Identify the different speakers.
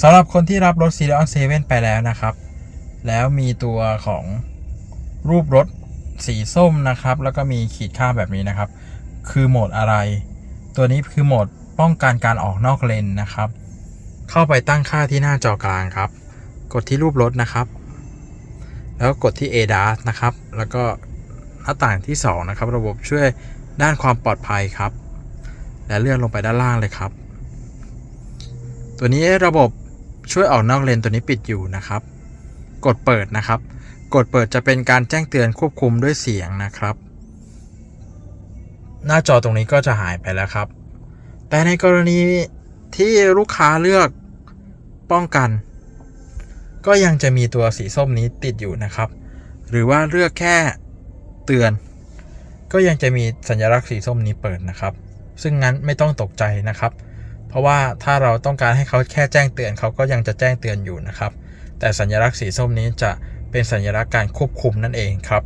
Speaker 1: สำหรับคนที่รับรถ Sirius on 7ไปแล้วนะครับ แล้วมีตัวของรูปรถสีส้มนะครับ แล้วก็มีขีดค่าแบบนี้นะครับ คือโหมดอะไร ตัวนี้คือโหมดป้องกันการออกนอกเลนนะครับ เข้าไปตั้งค่าที่หน้าจอกลางครับ กดที่รูปรถนะครับ แล้วกดที่ ADAS นะครับ แล้วก็หน้าต่างที่ 2 นะครับ ระบบช่วยด้านความปลอดภัยครับ และเลื่อนลงไปด้านล่างเลยครับ ตัวนี้ระบบ ช่วยออกนอกเลนตัวนี้ปิดอยู่นะครับ กดเปิดนะครับ กดเปิดจะเป็นการแจ้งเตือนควบคุมด้วยเสียงนะครับ หน้าจอตรงนี้ก็จะหายไปแล้วครับ แต่ในกรณีที่ลูกค้าเลือกป้องกัน ก็ยังจะมีตัวสีส้มนี้ติดอยู่นะครับ หรือว่าเลือกแค่เตือน ก็ยังจะมีสัญลักษณ์สีส้มนี้เปิดนะครับ ซึ่งงั้นไม่ต้องตกใจนะครับ เพราะว่าถ้าเราต้องการให้เขาแค่แจ้งเตือนเขาก็ยังจะแจ้งเตือนอยู่นะครับ แต่สัญลักษณ์สีส้มนี้จะเป็นสัญลักษณ์การควบคุมนั่นเองครับ